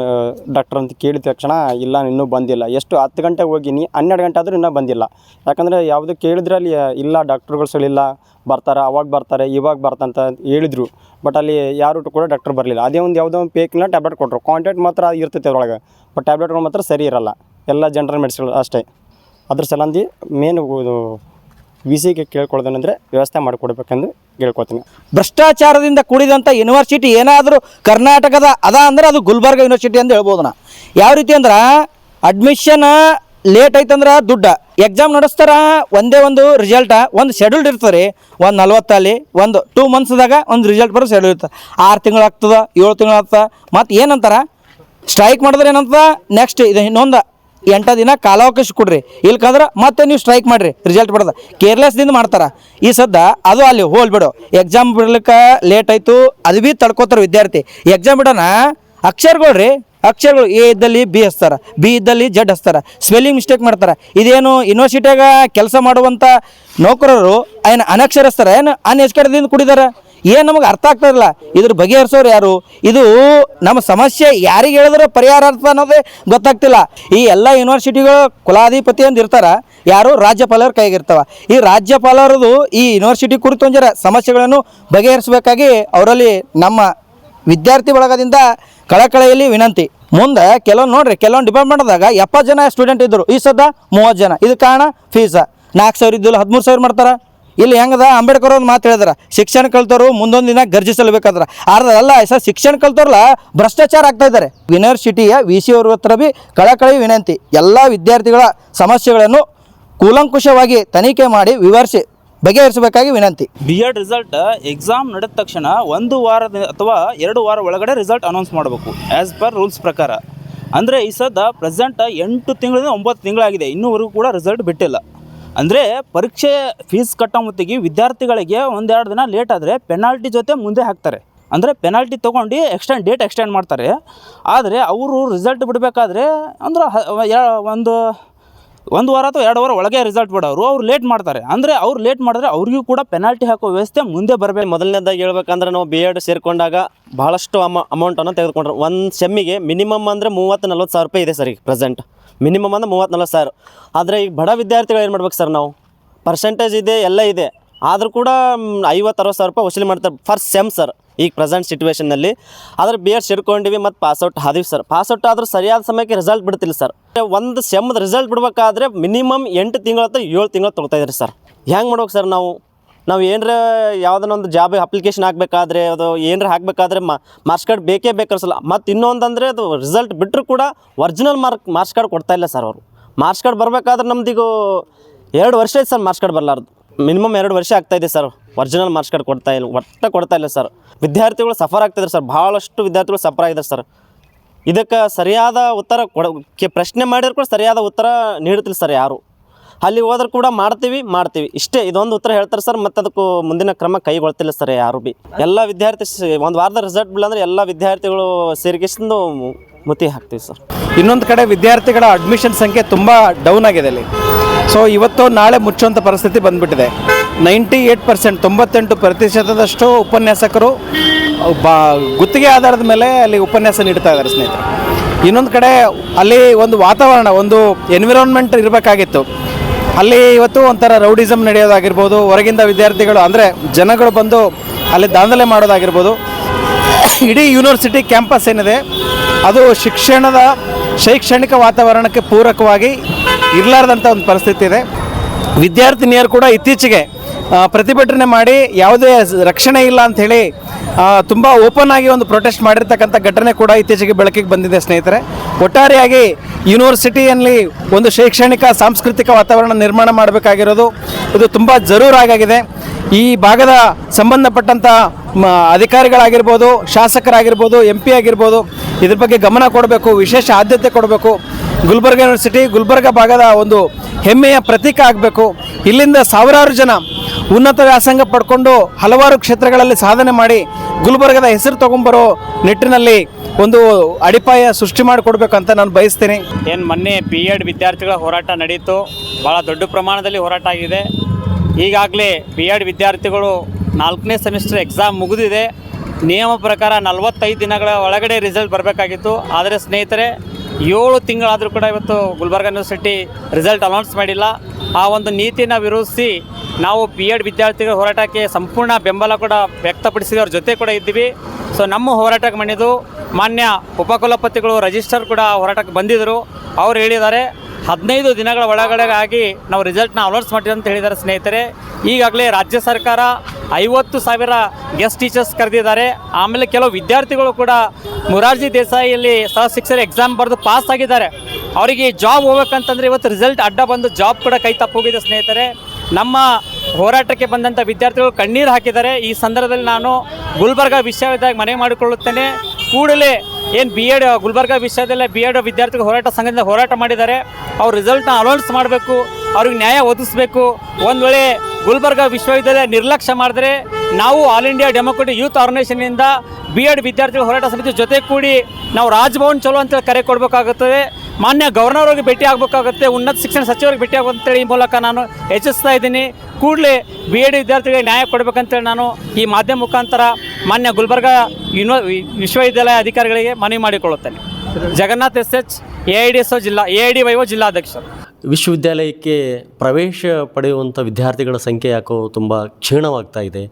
ಡಾಕ್ಟರ್ ಅಂತ ಕೇಳಿದ ತಕ್ಷಣ, ಇಲ್ಲ, ಇನ್ನೂ ಬಂದಿಲ್ಲ. ಎಷ್ಟು ಹತ್ತು ಗಂಟೆಗೆ ಹೋಗಿನಿ ಹನ್ನೆರಡು ಗಂಟೆ ಆದರೂ ಇನ್ನೂ ಬಂದಿಲ್ಲ. ಯಾಕಂದರೆ ಯಾವುದು ಕೇಳಿದ್ರೆ ಅಲ್ಲಿ ಇಲ್ಲ ಡಾಕ್ಟ್ರುಗಳು ಸಳಿಲ್ಲ ಬರ್ತಾರೆ, ಅವಾಗ ಬರ್ತಾರೆ, ಇವಾಗ ಬರ್ತಂತ ಹೇಳಿದರು. ಬಟ್ ಅಲ್ಲಿ ಯಾರು ಕೂಡ ಡಾಕ್ಟರ್ ಬರಲಿಲ್ಲ. ಅದೇ ಒಂದು ಯಾವುದೋ ಒಂದು ಪೇಕ್ನ ಟ್ಯಾಬ್ಲೆಟ್ ಕೊಟ್ಟರು ಕಾಂಟ್ಯಾಕ್ಟ್ ಮಾತ್ರ ಇರ್ತೈತೆ ಅದರೊಳಗೆ. ಬಟ್ ಟ್ಯಾಬ್ಲೆಟ್ಗಳು ಮಾತ್ರ ಸರಿ ಇರಲ್ಲ. ಎಲ್ಲ ಜನರಲ್ ಮೆಡಿಸಿನ್ ಅಷ್ಟೇ. ಅದ್ರ ಸಲಂದಿ ಮೇನ್ ವಿ ಸಿಗೆ ಕೇಳ್ಕೊಳ್ಳೋದೇನೆಂದರೆ ವ್ಯವಸ್ಥೆ ಮಾಡಿಕೊಡ್ಬೇಕೆಂದು ಕೇಳ್ಕೊತೀನಿ. ಭ್ರಷ್ಟಾಚಾರದಿಂದ ಕೂಡಿದಂಥ ಯೂನಿವರ್ಸಿಟಿ ಏನಾದರೂ ಕರ್ನಾಟಕದ ಅದ ಅಂದರೆ ಅದು ಗುಲ್ಬರ್ಗ ಯೂನಿವರ್ಸಿಟಿ ಅಂತ ಹೇಳ್ಬೋದು ನಾ. ಯಾವ ರೀತಿ ಅಂದ್ರೆ ಅಡ್ಮಿಷನ್ ಲೇಟ್ ಐತಂದ್ರೆ ದುಡ್ಡ. ಎಕ್ಸಾಮ್ ನಡೆಸ್ತಾರ ಒಂದೇ ಒಂದು ರಿಸಲ್ಟ ಒಂದು ಶೆಡ್ಯೂಲ್ಡ್ ಇರ್ತದೆ ರೀ. ಒಂದು ನಲ್ವತ್ತಲ್ಲಿ ಒಂದು ಟೂ ಮಂತ್ಸ್ದಾಗ ಒಂದು ರಿಸಲ್ಟ್ ಬರೋ ಶೆಡ್ಯೂಲ್ ಇರ್ತದೆ. ಆರು ತಿಂಗಳು ಆಗ್ತದೆ, ಏಳು ತಿಂಗಳು ಆಗ್ತದೆ. ಮತ್ತು ಏನಂತಾರ? ಸ್ಟ್ರೈಕ್ ಮಾಡಿದ್ರೆ ಏನಂತ ನೆಕ್ಸ್ಟ್ ಇದು ಇನ್ನೊಂದು ಎಂಟು ದಿನ ಕಾಲಾವಕಾಶ ಕೊಡ್ರಿ. ಇಲ್ಕಂದ್ರೆ ಮತ್ತೆ ನೀವು ಸ್ಟ್ರೈಕ್ ಮಾಡಿರಿ ರಿಸಲ್ಟ್ ಬಿಡೋದು ಕೇರ್ಲೆಸ್ದಿಂದ ಮಾಡ್ತಾರೆ. ಈ ಸದ್ದ ಅದು ಅಲ್ಲಿ ಹೋಲ್ ಬಿಡು. ಎಕ್ಸಾಮ್ ಬಿಡ್ಲಿಕ್ಕೆ ಲೇಟ್ ಆಯಿತು, ಅದು ಭೀ ತಡ್ಕೋತಾರೆ ವಿದ್ಯಾರ್ಥಿ. ಎಕ್ಸಾಮ್ ಬಿಡೋಣ ಅಕ್ಷರಗಳು ರೀ ಅಕ್ಷರಗಳು ಎ ಇದ್ದಲ್ಲಿ ಬಿ ಹಚ್ತಾರ, ಬಿ ಇದ್ದಲ್ಲಿ ಜಡ್ ಹಚ್ತಾರೆ ಸ್ಪೆಲ್ಲಿಂಗ್ ಮಿಸ್ಟೇಕ್ ಮಾಡ್ತಾರೆ. ಇದೇನು ಯೂನಿವರ್ಸಿಟಿಯಾಗ ಕೆಲಸ ಮಾಡುವಂಥ ನೌಕರರು, ಏನು ಅನಕ್ಷರಸ್ತಾರ ಏನು ಅನ್ಎಜುಕೇಟದಿಂದ ಕುಡಿದಾರ? ಏನು ನಮಗೆ ಅರ್ಥ ಆಗ್ತಾ ಇಲ್ಲ ಇದ್ರ ಬಗೆಹರಿಸೋರು ಯಾರು? ಇದು ನಮ್ಮ ಸಮಸ್ಯೆ ಯಾರಿಗೆ ಹೇಳಿದ್ರೆ ಪರಿಹಾರ ಅರ್ಥ ಅನ್ನೋದೇ ಗೊತ್ತಾಗ್ತಿಲ್ಲ. ಈ ಎಲ್ಲ ಯೂನಿವರ್ಸಿಟಿಗಳು ಕುಲಾಧಿಪತಿ ಅಂತ ಇರ್ತಾರ, ಯಾರು? ರಾಜ್ಯಪಾಲರ ಕೈಗಿರ್ತಾವ ಈ ರಾಜ್ಯಪಾಲರದು ಈ ಯೂನಿವರ್ಸಿಟಿ ಕುರಿತು ಒಂದರ ಸಮಸ್ಯೆಗಳನ್ನು ಬಗೆಹರಿಸಬೇಕಾಗಿ ಅವರಲ್ಲಿ ನಮ್ಮ ವಿದ್ಯಾರ್ಥಿ ಬಳಗದಿಂದ ಕಳಕಳೆಯಲ್ಲಿ ವಿನಂತಿ. ಮುಂದೆ ಕೆಲವೊಂದು ನೋಡ್ರಿ ಕೆಲವೊಂದು ಡಿಪಾರ್ಟ್ಮೆಂಟ್ದಾಗ ಎಪ್ಪತ್ತು ಜನ ಸ್ಟೂಡೆಂಟ್ ಇದ್ದರು ಈ ಸದ ಮೂವತ್ತು ಜನ. ಇದು ಕಾರಣ ಫೀಸ ನಾಲ್ಕು ಸಾವಿರ ಇದ್ದಿಲ್ಲ ಹದಿಮೂರು ಸಾವಿರ ಮಾಡ್ತಾರೆ. ಇಲ್ಲಿ ಹೆಂಗದ? ಅಂಬೇಡ್ಕರ್ ಒಂದು ಮಾತು ಹೇಳಿದ್ರ. ಶಿಕ್ಷಣ ಕಲ್ತವ್ರು ಮುಂದೊಂದು ದಿನ ಗರ್ಜಿಸಲ್ಬೇಕಾದ್ರೆ. ಅರ್ಧ ಅಲ್ಲ ಸರ್ ಶಿಕ್ಷಣ ಕಲ್ತವ್ರಲ್ಲ ಭ್ರಷ್ಟಾಚಾರ ಆಗ್ತಾ ಇದ್ದಾರೆ ಯೂನಿವರ್ಸಿಟಿಯ ವಿ ಸಿ ಅವ್ರ ಹತ್ರ ಬಿ ಕಳಕಳಿ ವಿನಂತಿ. ಎಲ್ಲ ವಿದ್ಯಾರ್ಥಿಗಳ ಸಮಸ್ಯೆಗಳನ್ನು ಕೂಲಂಕುಷವಾಗಿ ತನಿಖೆ ಮಾಡಿ ವಿವರಿಸಿ, ಬಗೆಹರಿಸಬೇಕಾಗಿ ವಿನಂತಿ. ಬಿ ಎಡ್ ರಿಸಲ್ಟ್ ಎಕ್ಸಾಮ್ ನಡೆದ ತಕ್ಷಣ ಒಂದು ವಾರದ ಅಥವಾ ಎರಡು ವಾರ ಒಳಗಡೆ ರಿಸಲ್ಟ್ ಅನೌನ್ಸ್ ಮಾಡಬೇಕು ಆ್ಯಸ್ ಪರ್ ರೂಲ್ಸ್ ಪ್ರಕಾರ. ಅಂದರೆ ಈ ಸದ್ದ ಪ್ರೆಸೆಂಟ್ ಎಂಟು ತಿಂಗಳಿಂದ ಒಂಬತ್ತು ತಿಂಗಳಾಗಿದೆ. ಇನ್ನೂವರೆಗೂ ಕೂಡ ರಿಸಲ್ಟ್ ಬಿಟ್ಟಿಲ್ಲ. ಅಂದರೆ ಪರೀಕ್ಷೆ ಫೀಸ್ ಕಟ್ಟೋ ಹೊತ್ತಿಗೆ ವಿದ್ಯಾರ್ಥಿಗಳಿಗೆ ಒಂದೆರಡು ದಿನ ಲೇಟ್ ಆದರೆ ಪೆನಾಲ್ಟಿ ಜೊತೆ ಮುಂದೆ ಹಾಕ್ತಾರೆ. ಅಂದರೆ ಪೆನಾಲ್ಟಿ ತೊಗೊಂಡು ಎಕ್ಸ್ಟೆಂಡ್ ಡೇಟ್ ಎಕ್ಸ್ಟೆಂಡ್ ಮಾಡ್ತಾರೆ. ಆದರೆ ಅವರು ರಿಸಲ್ಟ್ ಬಿಡಬೇಕಾದ್ರೆ ಅಂದ್ರೆ ಒಂದು ಒಂದು ವಾರ ಅಥವಾ ಎರಡು ವಾರ ಒಳಗೆ ರಿಸಲ್ಟ್ ಬಿಡೋರು, ಅವ್ರು ಲೇಟ್ ಮಾಡ್ತಾರೆ. ಅಂದರೆ ಅವ್ರು ಲೇಟ್ ಮಾಡಿದ್ರೆ ಅವ್ರಿಗೂ ಕೂಡ ಪೆನಾಲ್ಟಿ ಹಾಕೋ ವ್ಯವಸ್ಥೆ ಮುಂದೆ ಬರಬೇಕು. ಮೊದಲನೇದಾಗಿ ಹೇಳ್ಬೇಕಂದ್ರೆ ನಾವು ಬಿ ಎಡ್ ಸೇರಿಕೊಂಡಾಗ ಭಾಳಷ್ಟು ಅಮ ಅಮೌಂಟನ್ನು ತೆಗೆದುಕೊಂಡ್ರು. ಒಂದು ಸೆಮ್ಮಿಗೆ ಮಿನಿಮಮ್ ಅಂದರೆ ಮೂವತ್ತು ನಲ್ವತ್ತು ಸಾವಿರ ರೂಪಾಯಿ ಇದೆ ಸರ್ ಈಗ ಪ್ರೆಸೆಂಟ್ ಮಿನಿಮಮ್ ಅಂದರೆ ಮೂವತ್ತು ನಲ್ವತ್ತು ಸಾವಿರ. ಆದರೆ ಈಗ ಬಡ ವಿದ್ಯಾರ್ಥಿಗಳು ಏನು ಮಾಡ್ಬೇಕು ಸರ್ ನಾವು? ಪರ್ಸೆಂಟೇಜ್ ಇದೆ, ಎಲ್ಲ ಇದೆ. ಆದರೂ ಕೂಡ ಐವತ್ತು, ಅರವತ್ತು ಸಾವಿರ ರೂಪಾಯಿ ವಸೂಲಿ ಮಾಡ್ತಾರೆ ಫರ್ ಸೆಮ್ ಸರ್ ಈಗ ಪ್ರೆಸೆಂಟ್ ಸಿಚುವೇಷನ್ನಲ್ಲಿ ಆದರೆ ಬಿ ಎಡ್ ಸೇರ್ಕೊಂಡಿವಿ ಮತ್ತು ಪಾಸ್ಔಟ್ ಆದೀವಿ ಸರ್ ಪಾಸ್ಔಟ್ ಆದರೂ ಸರಿಯಾದ ಸಮಯಕ್ಕೆ ರಿಸಲ್ಟ್ ಬಿಡ್ತಿಲ್ಲ ಸರ್ ಒಂದು ಸೆಮ್ದು ರಿಸಲ್ಟ್ ಬಿಡ್ಬೇಕಾದ್ರೆ ಮಿನಿಮಮ್ ಎಂಟು ತಿಂಗಳ ಅಥವಾ ಏಳು ತಿಂಗಳು ತೊಗೊಳ್ತಾ ಇದ್ರಿ ಸರ್ ಹೆಂಗೆ ಮಾಡ್ಬೇಕು ಸರ್ ನಾವು? ನಾವು ಏನರ ಯಾವುದನ್ನ ಒಂದು ಜಾಬ್ ಅಪ್ಲಿಕೇಶನ್ ಹಾಕಬೇಕಾದ್ರೆ, ಅದು ಏನರ ಹಾಕಬೇಕಾದ್ರೆ ಮಾರ್ಕ್ಸ್ ಕಾರ್ಡ್ ಬೇಕೇ ಬೇಕರ್ಸಲ್ಲ ಮತ್ತು ಇನ್ನೊಂದಂದರೆ ಅದು ರಿಸಲ್ಟ್ ಬಿಟ್ಟರು ಕೂಡ ಒರಿಜಿನಲ್ ಮಾರ್ಕ್ ಮಾರ್ಕ್ಸ್ ಕಾರ್ಡ್ ಕೊಡ್ತಾ ಇಲ್ಲ ಸರ್ ಅವರು. ಮಾರ್ಕ್ಸ್ ಕಾರ್ಡ್ ಬರಬೇಕಾದ್ರೆ ನಮ್ದೀಗ ಎರಡು ವರ್ಷ ಆಯ್ತು ಸರ್ ಮಾರ್ಕ್ಸ್ ಕಾರ್ಡ್ ಬರಲಾರ್ದು. ಮಿನಿಮಮ್ ಎರಡು ವರ್ಷ ಆಗ್ತಾಯಿದೆ ಸರ್ ಒರಿಜಿನಲ್ ಮಾರ್ಕ್ಸ್ ಕಾರ್ಡ್ ಕೊಡ್ತಾ ಇಲ್ಲ, ಒಟ್ಟು ಕೊಡ್ತಾ ಇಲ್ಲ ಸರ್ ವಿದ್ಯಾರ್ಥಿಗಳು ಸಫರ್ ಆಗ್ತಿದ್ದಾರೆ ಸರ್ ಭಾಳಷ್ಟು ವಿದ್ಯಾರ್ಥಿಗಳು ಸಫರ್ ಆಗಿದ್ದಾರೆ ಸರ್ ಇದಕ್ಕೆ ಸರಿಯಾದ ಉತ್ತರ ಕೊಡ, ಪ್ರಶ್ನೆ ಮಾಡಿದ್ರು ಕೂಡ ಸರಿಯಾದ ಉತ್ತರ ನೀಡುತ್ತಿಲ್ಲ ಸರ್ ಯಾರು. ಅಲ್ಲಿ ಹೋದ್ರೆ ಕೂಡ ಮಾಡ್ತೀವಿ ಮಾಡ್ತೀವಿ. ಇಷ್ಟೇ, ಇದೊಂದು ಉತ್ತರ ಹೇಳ್ತಾರೆ ಸರ್, ಮತ್ತು ಅದಕ್ಕೂ ಮುಂದಿನ ಕ್ರಮ ಕೈಗೊಳ್ತಿಲ್ಲ ಸರ್ ಯಾರು ಬಿ. ಎಲ್ಲ ವಿದ್ಯಾರ್ಥಿ ಒಂದು ವಾರದ ರಿಸಲ್ಟ್ ಬಿಲ್ಲಂದ್ರೆ ಎಲ್ಲ ವಿದ್ಯಾರ್ಥಿಗಳು ಸೇರಿಕೆಸಿಂದು ಮುತಿ ಹಾಕ್ತೀವಿ ಸರ್. ಇನ್ನೊಂದು ಕಡೆ ವಿದ್ಯಾರ್ಥಿಗಳ ಅಡ್ಮಿಷನ್ ಸಂಖ್ಯೆ ತುಂಬ ಡೌನ್ ಆಗಿದೆ ಅಲ್ಲಿ. ಸೊ ಇವತ್ತು ನಾಳೆ ಮುಚ್ಚುವಂಥ ಪರಿಸ್ಥಿತಿ ಬಂದ್ಬಿಟ್ಟಿದೆ. ನೈಂಟಿ ಏಟ್ ಪರ್ಸೆಂಟ್ ತೊಂಬತ್ತೆಂಟು ಪ್ರತಿಶತದಷ್ಟು ಉಪನ್ಯಾಸಕರು ಬ, ಗುತ್ತಿಗೆ ಆಧಾರದ ಮೇಲೆ ಅಲ್ಲಿ ಉಪನ್ಯಾಸ ನೀಡ್ತಾ ಇದ್ದಾರೆ ಸ್ನೇಹಿತರೆ. ಇನ್ನೊಂದು ಕಡೆ ಅಲ್ಲಿ ಒಂದು ವಾತಾವರಣ, ಒಂದು ಎನ್ವಿರಾನ್ಮೆಂಟ್ ಇರಬೇಕಾಗಿತ್ತು. ಅಲ್ಲಿ ಇವತ್ತು ಒಂಥರ ರೌಡಿಸಮ್ ನಡೆಯೋದಾಗಿರ್ಬೋದು, ಹೊರಗಿಂದ ವಿದ್ಯಾರ್ಥಿಗಳು, ಅಂದರೆ ಜನಗಳು ಬಂದು ಅಲ್ಲಿ ದಾಂಧಲೆ ಮಾಡೋದಾಗಿರ್ಬೋದು. ಇಡೀ ಯೂನಿವರ್ಸಿಟಿ ಕ್ಯಾಂಪಸ್ ಏನಿದೆ, ಅದು ಶಿಕ್ಷಣದ ಶೈಕ್ಷಣಿಕ ವಾತಾವರಣಕ್ಕೆ ಪೂರಕವಾಗಿ ಇರಲಾರ್ದಂಥ ಒಂದು ಪರಿಸ್ಥಿತಿ ಇದೆ. ವಿದ್ಯಾರ್ಥಿನಿಯರು ಕೂಡ ಇತ್ತೀಚೆಗೆ ಪ್ರತಿಭಟನೆ ಮಾಡಿ ಯಾವುದೇ ರಕ್ಷಣೆ ಇಲ್ಲ ಅಂಥೇಳಿ ತುಂಬ ಓಪನ್ ಆಗಿ ಒಂದು ಪ್ರೊಟೆಸ್ಟ್ ಮಾಡಿರ್ತಕ್ಕಂಥ ಘಟನೆ ಕೂಡ ಇತ್ತೀಚೆಗೆ ಬೆಳಕಿಗೆ ಬಂದಿದೆ ಸ್ನೇಹಿತರೆ. ಒಟ್ಟಾರೆಯಾಗಿ ಯೂನಿವರ್ಸಿಟಿಯಲ್ಲಿ ಒಂದು ಶೈಕ್ಷಣಿಕ, ಸಾಂಸ್ಕೃತಿಕ ವಾತಾವರಣ ನಿರ್ಮಾಣ ಮಾಡಬೇಕಾಗಿರೋದು ಇದು ತುಂಬ ಜರೂರಾಗಿದೆ ಈ ಭಾಗದ ಸಂಬಂಧಪಟ್ಟಂಥ ಅಧಿಕಾರಿಗಳಾಗಿರ್ಬೋದು, ಶಾಸಕರಾಗಿರ್ಬೋದು, ಎಂ ಪಿ ಆಗಿರ್ಬೋದು, ಇದ್ರ ಬಗ್ಗೆ ಗಮನ ಕೊಡಬೇಕು, ವಿಶೇಷ ಆದ್ಯತೆ ಕೊಡಬೇಕು. ಗುಲ್ಬರ್ಗ ಯೂನಿವರ್ಸಿಟಿ, ಗುಲ್ಬರ್ಗ ಭಾಗದ ಒಂದು ಹೆಮ್ಮೆಯ ಪ್ರತೀಕ ಆಗಬೇಕು. ಇಲ್ಲಿಂದ ಸಾವಿರಾರು ಜನ ಉನ್ನತ ವ್ಯಾಸಂಗ ಪಡ್ಕೊಂಡು ಹಲವಾರು ಕ್ಷೇತ್ರಗಳಲ್ಲಿ ಸಾಧನೆ ಮಾಡಿ ಗುಲ್ಬರ್ಗದ ಹೆಸರು ತಗೊಂಬರೋ ನಿಟ್ಟಿನಲ್ಲಿ ಒಂದು ಅಡಿಪಾಯ ಸೃಷ್ಟಿ ಮಾಡಿಕೊಡ್ಬೇಕಂತ ನಾನು ಬಯಸ್ತೀನಿ. ಏನು ಮೊನ್ನೆ ಬಿ ಎಡ್ ವಿದ್ಯಾರ್ಥಿಗಳ ಹೋರಾಟ ನಡೆಯಿತು ಭಾಳ ದೊಡ್ಡ ಪ್ರಮಾಣದಲ್ಲಿ ಹೋರಾಟ ಆಗಿದೆ. ಈಗಾಗಲೇ ಬಿ ಎಡ್ ವಿದ್ಯಾರ್ಥಿಗಳು ನಾಲ್ಕನೇ ಸೆಮಿಸ್ಟರ್ ಎಕ್ಸಾಮ್ ಮುಗಿದಿದೆ. ನಿಯಮ ಪ್ರಕಾರ ನಲವತ್ತೈದು ದಿನಗಳ ಒಳಗಡೆ ರಿಸಲ್ಟ್ ಬರಬೇಕಾಗಿತ್ತು. ಆದರೆ ಸ್ನೇಹಿತರೆ, ಏಳು ತಿಂಗಳಾದರೂ ಕೂಡ ಇವತ್ತು ಗುಲ್ಬರ್ಗ ಯೂನಿವರ್ಸಿಟಿ ರಿಸಲ್ಟ್ ಅನೌನ್ಸ್ ಮಾಡಿಲ್ಲ. ಆ ಒಂದು ನೀತಿನ ವಿರೋಧಿಸಿ ನಾವು ಬಿ ಎಡ್ ವಿದ್ಯಾರ್ಥಿಗಳ ಹೋರಾಟಕ್ಕೆ ಸಂಪೂರ್ಣ ಬೆಂಬಲ ಕೂಡ ವ್ಯಕ್ತಪಡಿಸಿದವ್ರ ಜೊತೆ ಕೂಡ ಇದ್ದೀವಿ. ಸೊ ನಮ್ಮ ಹೋರಾಟಕ್ಕೆ ಮಣಿದು ಮಾನ್ಯ ಉಪಕುಲಪತಿಗಳು ರಿಜಿಸ್ಟರ್ ಕೂಡ ಹೋರಾಟಕ್ಕೆ ಬಂದಿದ್ದರು ಅವ್ರು ಹೇಳಿದ್ದಾರೆ, ಹದಿನೈದು ದಿನಗಳ ಒಳಗಡೆ ಆಗಿ ನಾವು ರಿಸಲ್ಟ್ನ ಅನೌನ್ಸ್ ಮಾಡ್ತೀವಿ ಅಂತ ಹೇಳಿದ್ದಾರೆ ಸ್ನೇಹಿತರೆ. ಈಗಾಗಲೇ ರಾಜ್ಯ ಸರ್ಕಾರ ಐವತ್ತು ಸಾವಿರ ಗೆಸ್ಟ್ ಟೀಚರ್ಸ್ ಕರೆದಿದ್ದಾರೆ. ಆಮೇಲೆ ಕೆಲವು ವಿದ್ಯಾರ್ಥಿಗಳು ಕೂಡ ಮುರಾರ್ಜಿ ದೇಸಾಯಿಯಲ್ಲಿ ಸಹ ಶಿಕ್ಷಕರ ಎಕ್ಸಾಮ್ ಬರೆದು ಪಾಸ್ ಆಗಿದ್ದಾರೆ. ಅವರಿಗೆ ಜಾಬ್ ಹೋಗ್ಬೇಕಂತಂದ್ರೆ ಇವತ್ತು ರಿಸಲ್ಟ್ ಅಡ್ಡ ಬಂದು ಜಾಬ್ ಕೂಡ ಕೈ ತಪ್ಪೋಗಿದೆ ಸ್ನೇಹಿತರೆ. ನಮ್ಮ ಹೋರಾಟಕ್ಕೆ ಬಂದಂಥ ವಿದ್ಯಾರ್ಥಿಗಳು ಕಣ್ಣೀರು ಹಾಕಿದ್ದಾರೆ. ಈ ಸಂದರ್ಭದಲ್ಲಿ ನಾನು ಗುಲ್ಬರ್ಗ ವಿಶ್ವವಿದ್ಯಾಲಯ ಮನವಿ ಮಾಡಿಕೊಳ್ಳುತ್ತೇನೆ. ಕೂಡಲೇ ಏನು ಬಿ ಎಡ್ ಗುಲ್ಬರ್ಗ ವಿಷಯದಲ್ಲೇ ಬಿ ಎಡ್ ವಿದ್ಯಾರ್ಥಿಗಳು ಹೋರಾಟ ಸಂಘದಿಂದ ಹೋರಾಟ ಮಾಡಿದ್ದಾರೆ. ಅವ್ರ ರಿಸಲ್ಟ್ನ ಅನೌನ್ಸ್ ಮಾಡಬೇಕು, ಅವ್ರಿಗೆ ನ್ಯಾಯ ಒದಗಿಸ್ಬೇಕು. ಒಂದು ವೇಳೆ ಗುಲ್ಬರ್ಗ ವಿಶ್ವವಿದ್ಯಾಲಯ ನಿರ್ಲಕ್ಷ್ಯ ಮಾಡಿದ್ರೆ, ನಾವು ಆಲ್ ಇಂಡಿಯಾ ಡೆಮೋಕ್ರೆಟಿಕ್ ಯೂತ್ ಆರ್ಗನೈಸೇಷನ್ನಿಂದ ಬಿ ಎಡ್ ವಿದ್ಯಾರ್ಥಿಗಳ ಹೋರಾಟ ಸಮಿತಿ ಜೊತೆ ಕೂಡಿ ನಾವು ರಾಜ್ಭವನ್ ಚಲೋ ಅಂತೇಳಿ ಕರೆ ಕೊಡಬೇಕಾಗುತ್ತದೆ. ಮಾನ್ಯ ಗವರ್ನರ್ ಅವ್ರಿಗೆ ಭೇಟಿ ಆಗಬೇಕಾಗುತ್ತೆ, ಉನ್ನತ ಶಿಕ್ಷಣ ಸಚಿವರಿಗೆ ಭೇಟಿ ಆಗುವಂತೇಳಿ ಈ ಮೂಲಕ ನಾನು ಹೆಚ್ಚಿಸ್ತಾ ಇದ್ದೀನಿ. ಕೂಡಲೇ ಬಿ ಎಡ್ ವಿದ್ಯಾರ್ಥಿಗಳಿಗೆ ನ್ಯಾಯ ಕೊಡಬೇಕಂತೇಳಿ ನಾನು ಈ ಮಾಧ್ಯಮ ಮುಖಾಂತರ ಮಾನ್ಯ ಗುಲ್ಬರ್ಗ ಯೂನಿವ ವಿಶ್ವವಿದ್ಯಾಲಯ ಅಧಿಕಾರಿಗಳಿಗೆ ಮನವಿ ಮಾಡಿಕೊಳ್ಳುತ್ತೇನೆ. Jagannath S H A I D S O ಜಿಲ್ಲಾ A I D Y O ಜಿಲ್ಲಾಧ್ಯಕ್ಷರು. ವಿಶ್ವವಿದ್ಯಾಲಯಕ್ಕೆ ಪ್ರವೇಶ ಪಡೆಯುವಂಥ ವಿದ್ಯಾರ್ಥಿಗಳ ಸಂಖ್ಯೆ ಯಾಕೋ ತುಂಬ ಕ್ಷೀಣವಾಗ್ತಾ ಇದೆ.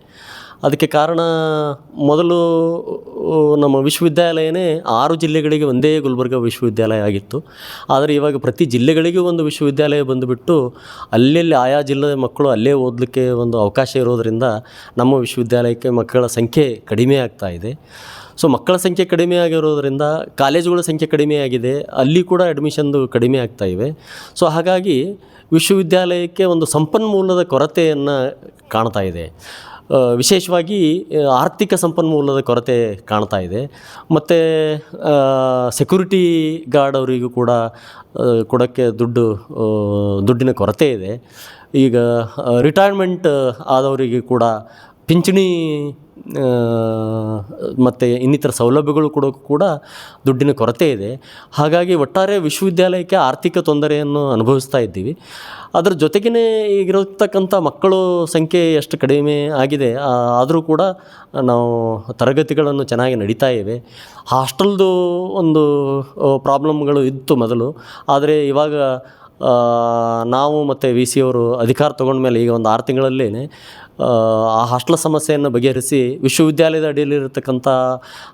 ಅದಕ್ಕೆ ಕಾರಣ ಮೊದಲು ನಮ್ಮ ವಿಶ್ವವಿದ್ಯಾಲಯನೇ ಆರು ಜಿಲ್ಲೆಗಳಿಗೆ ಒಂದೇ ಗುಲ್ಬರ್ಗ ವಿಶ್ವವಿದ್ಯಾಲಯ ಆಗಿತ್ತು. ಆದರೆ ಇವಾಗ ಪ್ರತಿ ಜಿಲ್ಲೆಗಳಿಗೂ ಒಂದು ವಿಶ್ವವಿದ್ಯಾಲಯ ಬಂದುಬಿಟ್ಟು ಅಲ್ಲಲ್ಲಿ ಆಯಾ ಜಿಲ್ಲೆಯ ಮಕ್ಕಳು ಅಲ್ಲೇ ಓದಲಿಕ್ಕೆ ಒಂದು ಅವಕಾಶ ಇರೋದರಿಂದ ನಮ್ಮ ವಿಶ್ವವಿದ್ಯಾಲಯಕ್ಕೆ ಮಕ್ಕಳ ಸಂಖ್ಯೆ ಕಡಿಮೆ ಆಗ್ತಾ ಇದೆ. ಸೊ, ಮಕ್ಕಳ ಸಂಖ್ಯೆ ಕಡಿಮೆ ಆಗಿರೋದರಿಂದ ಕಾಲೇಜುಗಳ ಸಂಖ್ಯೆ ಕಡಿಮೆ ಆಗಿದೆ. ಅಲ್ಲಿ ಕೂಡ ಅಡ್ಮಿಷನ್ದು ಕಡಿಮೆ ಆಗ್ತಾ ಇವೆ. ಸೊ, ಹಾಗಾಗಿ ವಿಶ್ವವಿದ್ಯಾಲಯಕ್ಕೆ ಒಂದು ಸಂಪನ್ಮೂಲದ ಕೊರತೆಯನ್ನು ಕಾಣ್ತಾ ಇದೆ. ವಿಶೇಷವಾಗಿ ಆರ್ಥಿಕ ಸಂಪನ್ಮೂಲದ ಕೊರತೆ ಕಾಣ್ತಾ ಇದೆ. ಮತ್ತು ಸೆಕ್ಯೂರಿಟಿ ಗಾರ್ಡ್ ಅವರಿಗೂ ಕೂಡ ಕೊಡೋಕ್ಕೆ ದುಡ್ಡು ದುಡ್ಡಿನ ಕೊರತೆ ಇದೆ. ಈಗ ರಿಟೈರ್ಮೆಂಟ್ ಆದವರಿಗೆ ಕೂಡ ಪಿಂಚಣಿ ಮತ್ತು ಇನ್ನಿತರ ಸೌಲಭ್ಯಗಳು ಕೊಡೋಕ್ಕೂ ಕೂಡ ದುಡ್ಡಿನ ಕೊರತೆ ಇದೆ. ಹಾಗಾಗಿ ಒಟ್ಟಾರೆ ವಿಶ್ವವಿದ್ಯಾಲಯಕ್ಕೆ ಆರ್ಥಿಕ ತೊಂದರೆಯನ್ನು ಅನುಭವಿಸ್ತಾ ಇದ್ದೀವಿ. ಅದರ ಜೊತೆಗೇ ಈಗಿರತಕ್ಕಂಥ ಮಕ್ಕಳು ಸಂಖ್ಯೆ ಎಷ್ಟು ಕಡಿಮೆ ಆಗಿದೆ ಆದರೂ ಕೂಡ ನಾವು ತರಗತಿಗಳನ್ನು ಚೆನ್ನಾಗಿ ನಡೀತಾ ಇವೆ. ಹಾಸ್ಟೆಲ್ದು ಒಂದು ಪ್ರಾಬ್ಲಮ್ಗಳು ಇತ್ತು ಮೊದಲು. ಆದರೆ ಇವಾಗ ನಾವು ಮತ್ತು ವಿ ಸಿ ಅವರು ಅಧಿಕಾರ ತೊಗೊಂಡ್ಮೇಲೆ ಈಗ ಒಂದು ಆರು ತಿಂಗಳಲ್ಲೇ ಆ ಹಾಸ್ಟೆಲ್ ಸಮಸ್ಯೆಯನ್ನು ಬಗೆಹರಿಸಿ ವಿಶ್ವವಿದ್ಯಾಲಯದ ಅಡಿಯಲ್ಲಿರತಕ್ಕಂಥ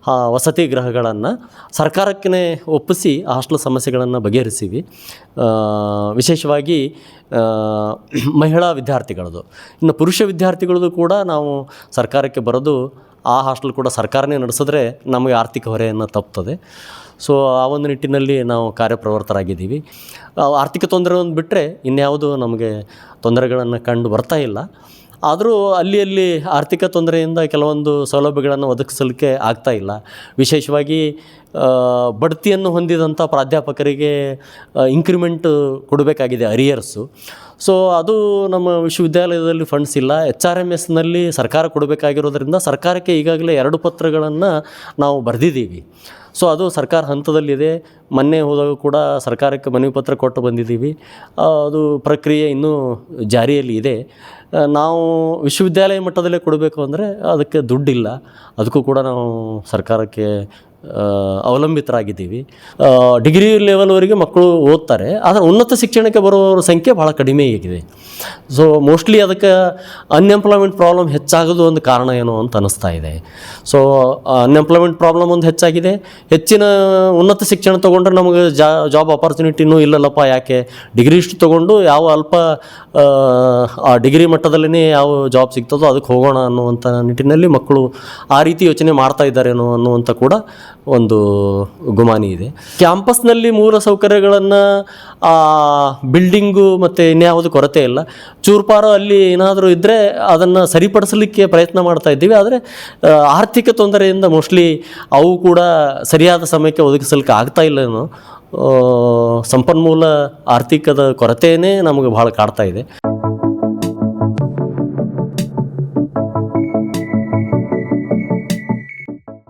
ವಸತಿ ಗೃಹಗಳನ್ನು ಸರ್ಕಾರಕ್ಕೆ ಒಪ್ಪಿಸಿ ಆ ಹಾಸ್ಟೆಲ್ ಸಮಸ್ಯೆಗಳನ್ನು ಬಗೆಹರಿಸಿವಿ. ವಿಶೇಷವಾಗಿ ಮಹಿಳಾ ವಿದ್ಯಾರ್ಥಿಗಳದು. ಇನ್ನು ಪುರುಷ ವಿದ್ಯಾರ್ಥಿಗಳದು ಕೂಡ ನಾವು ಸರ್ಕಾರಕ್ಕೆ ಬರೋದು ಆ ಹಾಸ್ಟೆಲ್ ಕೂಡ ಸರ್ಕಾರನೇ ನಡೆಸಿದ್ರೆ ನಮಗೆ ಆರ್ಥಿಕ ಹೊರೆಯನ್ನು ತಪ್ತದೆ. ಸೊ, ಆ ಒಂದು ನಿಟ್ಟಿನಲ್ಲಿ ನಾವು ಕಾರ್ಯಪ್ರವೃತ್ತರಾಗಿದ್ದೀವಿ. ಆರ್ಥಿಕ ತೊಂದರೆ ಒಂದು ಬಿಟ್ಟರೆ ಇನ್ಯಾವುದು ನಮಗೆ ತೊಂದರೆಗಳನ್ನು ಕಂಡು ಬರ್ತಾ ಇಲ್ಲ. ಆದರೂ ಅಲ್ಲಿ ಅಲ್ಲಿ ಆರ್ಥಿಕ ತೊಂದರೆಯಿಂದ ಕೆಲವೊಂದು ಸೌಲಭ್ಯಗಳನ್ನು ಒದಗಿಸಲಿಕ್ಕೆ ಆಗ್ತಾ ಇಲ್ಲ. ವಿಶೇಷವಾಗಿ ಬಡ್ತಿಯನ್ನು ಹೊಂದಿದಂಥ ಪ್ರಾಧ್ಯಾಪಕರಿಗೆ ಇನ್ಕ್ರಿಮೆಂಟ್ ಕೊಡಬೇಕಾಗಿದೆ ಅರಿಯರ್ಸು ಸೊ ಅದು ನಮ್ಮ ವಿಶ್ವವಿದ್ಯಾಲಯದಲ್ಲಿ ಫಂಡ್ಸ್ ಇಲ್ಲ. ಎಚ್ ಆರ್ ಎಂ ಎಸ್ನಲ್ಲಿ ಸರ್ಕಾರ ಕೊಡಬೇಕಾಗಿರೋದ್ರಿಂದ ಸರ್ಕಾರಕ್ಕೆ ಈಗಾಗಲೇ ಎರಡು ಪತ್ರಗಳನ್ನು ನಾವು ಬರೆದಿದ್ದೀವಿ. ಸೊ ಅದು ಸರ್ಕಾರ ಹಂತದಲ್ಲಿದೆ. ಮೊನ್ನೆ ಹೋದಾಗ ಕೂಡ ಸರ್ಕಾರಕ್ಕೆ ಮನವಿ ಪತ್ರ ಕೊಟ್ಟು ಬಂದಿದ್ದೀವಿ. ಅದು ಪ್ರಕ್ರಿಯೆ ಇನ್ನೂ ಜಾರಿಯಲ್ಲಿ ಇದೆ. ನಾವು ವಿಶ್ವವಿದ್ಯಾಲಯ ಮಟ್ಟದಲ್ಲೇ ಕೊಡಬೇಕು ಅಂದರೆ ಅದಕ್ಕೆ ದುಡ್ಡಿಲ್ಲ. ಅದಕ್ಕೂ ಕೂಡ ನಾವು ಸರ್ಕಾರಕ್ಕೆ ಅವಲಂಬಿತರಾಗಿದ್ದೀವಿ. ಡಿಗ್ರಿ ಲೆವೆಲ್ವರೆಗೆ ಮಕ್ಕಳು ಓದ್ತಾರೆ ಆದರೆ ಉನ್ನತ ಶಿಕ್ಷಣಕ್ಕೆ ಬರುವವರ ಸಂಖ್ಯೆ ಭಾಳ ಕಡಿಮೆ ಆಗಿದೆ. ಸೊ ಮೋಸ್ಟ್ಲಿ ಅದಕ್ಕೆ ಅನ್ಎಂಪ್ಲಾಯ್ಮೆಂಟ್ ಪ್ರಾಬ್ಲಮ್ ಹೆಚ್ಚಾಗೋದು ಒಂದು ಕಾರಣ ಏನೋ ಅಂತ ಅನ್ನಿಸ್ತಾ ಇದೆ. ಸೊ ಅನ್ಎಂಪ್ಲಾಯ್ಮೆಂಟ್ ಪ್ರಾಬ್ಲಮ್ ಒಂದು ಹೆಚ್ಚಾಗಿದೆ. ಹೆಚ್ಚಿನ ಉನ್ನತ ಶಿಕ್ಷಣ ತೊಗೊಂಡ್ರೆ ನಮಗೆ ಜಾಬ್ ಆಪರ್ಚುನಿಟಿನೂ ಇಲ್ಲಲ್ಲಪ್ಪ ಯಾಕೆ? ಡಿಗ್ರಿ ಇಷ್ಟು ತೊಗೊಂಡು ಯಾವ ಅಲ್ಪ ಆ, ಡಿಗ್ರಿ ಮಟ್ಟದಲ್ಲೇ ಯಾವ ಜಾಬ್ ಸಿಗ್ತದೋ ಅದಕ್ಕೆ ಹೋಗೋಣ ಅನ್ನುವಂಥ ನಿಟ್ಟಿನಲ್ಲಿ ಮಕ್ಕಳು ಆ ರೀತಿ ಯೋಚನೆ ಮಾಡ್ತಾ ಇದ್ದಾರೇನೋ ಅನ್ನುವಂಥ ಕೂಡ ಒಂದು ಗುಮಾನಿ ಇದೆ. ಕ್ಯಾಂಪಸ್ನಲ್ಲಿ ಮೂಲ ಸೌಕರ್ಯಗಳನ್ನು ಬಿಲ್ಡಿಂಗು ಮತ್ತು ಇನ್ಯಾವುದು ಕೊರತೆ ಇಲ್ಲ. ಚೂರ್ಪಾರು ಅಲ್ಲಿ ಏನಾದರೂ ಇದ್ದರೆ ಅದನ್ನು ಸರಿಪಡಿಸಲಿಕ್ಕೆ ಪ್ರಯತ್ನ ಮಾಡ್ತಾ ಇದ್ದೀವಿ. ಆದರೆ ಆರ್ಥಿಕ ತೊಂದರೆಯಿಂದ ಮೋಸ್ಟ್ಲಿ ಅವು ಕೂಡ ಸರಿಯಾದ ಸಮಯಕ್ಕೆ ಒದಗಿಸಲಿಕ್ಕೆ ಆಗ್ತಾ ಇಲ್ಲ ಏನೋ ಸಂಪನ್ಮೂಲ ಆರ್ಥಿಕದ ಕೊರತೆಯೇ ನಮಗೆ ಭಾಳ ಕಾಡ್ತಾ ಇದೆ.